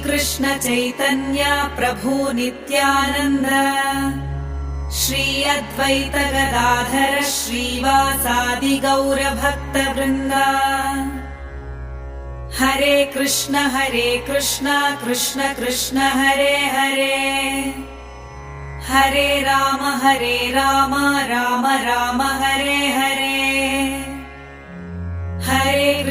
कृष्ण चैतन्य प्रभु नित्यानन्द। श्री अद्वैत गदाधर श्रीवासादि गौरभक्तवृन्दा। हरे कृष्ण हरे कृष्ण कृष्ण कृष्ण हरे हरे। हरे राम हरे राम राम राम हरे